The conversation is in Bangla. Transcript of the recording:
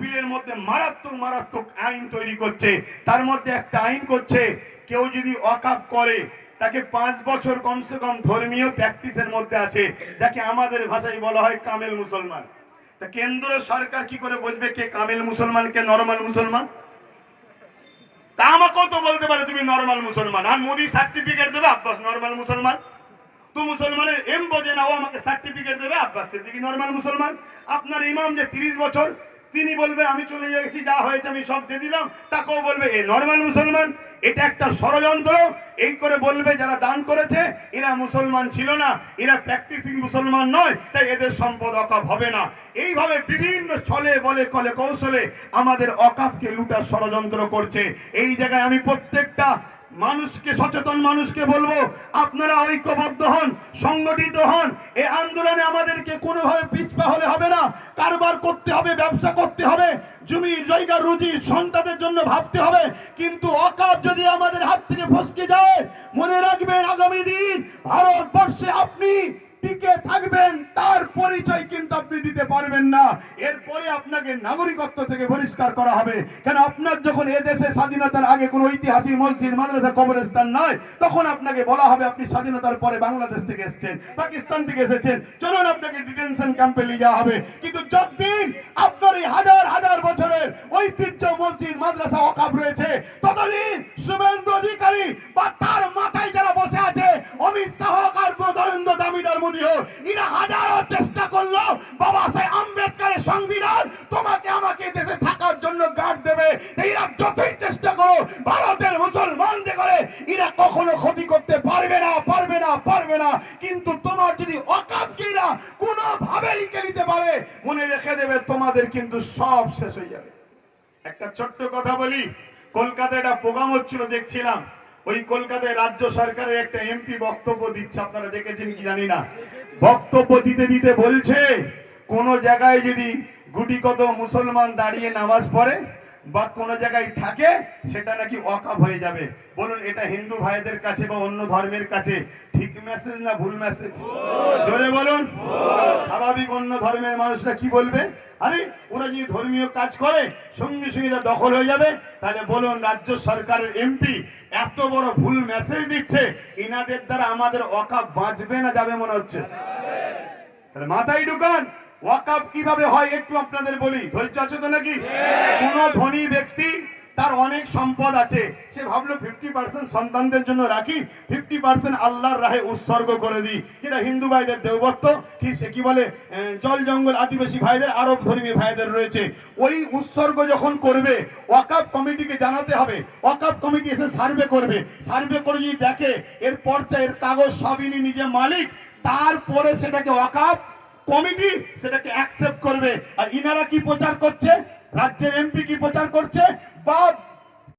বিলের মধ্যে মারাত্মক মারাত্মক আইন তৈরি করছে। তার মধ্যে একটা আইন করছে, কেউ যদি অকাপ করে, তাকে পাঁচ বছর কমসে কম ধর্মীয় প্র্যাকটিসের মধ্যে আছে, যাকে আমাদের ভাষায় বলা হয় কামেল মুসলমান। তা কেন্দ্র সরকার কি করে বুঝবে কে কামেল মুসলমান, কে নরমাল মুসলমান? তা আমাকেও তো বলতে পারে তুমি নরমাল মুসলমান। আর মোদি সার্টিফিকেট দেবে, আব্বাস নরমাল মুসলমান। তো মুসলমানের এম বোঝে না, ও আমাকে সার্টিফিকেট দেবে, আব্বাস সিদ্দিকি নর্মাল মুসলমান। আপনার ইমাম যে তিরিশ বছর তিনি বলবে, আমি চলে গেছি, যা হয়েছে আমি সব দিয়ে দিলাম। তাকেও বলবে, এ নর্মাল মুসলমান, এটা একটা ষড়যন্ত্র। এই করে বলবে, যারা দান করেছে, এরা মুসলমান ছিল না, এরা প্র্যাকটিসিং মুসলমান নয়, তাই এদের সম্পদ অকাপ হবে না। এইভাবে বিভিন্ন ছলে, বলে, কলে, কৌশলে আমাদের অকাপকে লুটার ষড়যন্ত্র করছে। এই জায়গায় আমি প্রত্যেকটা মানুষকে, সচেতন মানুষকে বলব, আপনারা ঐক্যবদ্ধ হন, সংগঠিত হন। এ আন্দোলনে আমাদেরকে কোনোভাবে পিছপা হলে হবে না। কারবার করতে হবে, ব্যবসা করতে হবে জমি জায়গা, রুজি, সন্তানদের জন্য ভাবতে হবে। কিন্তু অকাপ যদি আমাদের হাত থেকে ফসকে যায়, মনে রাখবেন আগামী দিন ভারতবর্ষে আপনি টিকে থাকবেন, তার পরিচয় কিন্তু আপনি দিতে পারবেন না। এরপরে আপনাকে নাগরিকত্ব থেকে বহিষ্কার করা হবে। কেন, আপনার যখন এ দেশে স্বাধীনতার আগে কোনো ঐতিহাসিক মসজিদ, মাদ্রাসা, কবরস্থান নয় তখন আপনাকে বলা হবে আপনি স্বাধীনতার পরে বাংলাদেশ থেকে এসেছেন, পাকিস্তান থেকে এসেছেন। চলুন আপনাকে ডিটেনশন ক্যাম্পে নিয়ে যাওয়া হবে। কিন্তু যতদিন আপনার এই হাজার হাজার বছরের ঐতিহ্য মসজিদ, মাদ্রাসা অকাপ রয়েছে মোদী হোক এরা হাজারো না, পারবে না লিখে নিতে পারে, মনে রেখে দেবে তোমাদের কিন্তু সব শেষ হয়ে যাবে। একটা ছোট্ট কথা বলি, কলকাতায় একটা প্রোগ্রাম হচ্ছিল, দেখছিলাম। ওই কলকাতায় রাজ্য সরকারের একটা এমপি বক্তব্য দিচ্ছে, আপনারা দেখেছেন কি জানি না। বক্তব্য দিতে দিতে বলছে, কোন জায়গায় যদি গুটি কত মুসলমান দাঁড়িয়ে নামাজ পড়ে বা কোনো জায়গায় থাকে, সেটা নাকি অকাপ হয়ে যাবে। বলুন, এটা হিন্দু ভাইদের কাছে বা অন্য ধর্মের কাছে ঠিক মেসেজ না ভুল মেসেজ জোরে বলুন। স্বাভাবিক অন্য ধর্মের মানুষরা কি বলবে? আরে, ওরা যদি ধর্মীয় কাজ করে, সঙ্গে সঙ্গে দখল হয়ে যাবে। তাহলে বলুন, রাজ্য সরকারের এমপি এত বড় ভুল মেসেজ দিচ্ছে ইনাদের দ্বারা আমাদের অকাপ বাঁচবে না, যাবে মনে হচ্ছে? তাহলে মাথায় ঢুকান। ওয়াকাপ কীভাবে হয় একটু আপনাদের বলি? ধৈর্য আছে তো নাকি? কোন ধনী ব্যক্তি তার অনেক সম্পদ আছে। সে ভাবলো ফিফটি পার্সেন্ট সন্তানদের জন্য রাখি ফিফটি পার্সেন্ট আল্লাহর রাহে উৎসর্গ করে দিই। যেটা হিন্দু ভাইদের দেবত্ব কি সে কি বলে জল জঙ্গল আদিবাসী ভাইদের আরব ধর্মী ভাইদের রয়েছে। ওই উৎসর্গ যখন করবে ওয়াকাপ কমিটিকে জানাতে হবে। ওয়াকাপ কমিটি এসে সার্ভে করবে। সার্ভে করে যদি দেখে এর পর্চা এর কাগজ সবই নিজে মালিক তারপরে সেটাকে ওয়াকাপ কমিটি সেটাকে অ্যাকসেপ্ট করবে। আর ইনারা কি প্রচার করছে? রাজ্যের এমপি কি প্রচার করছে? বা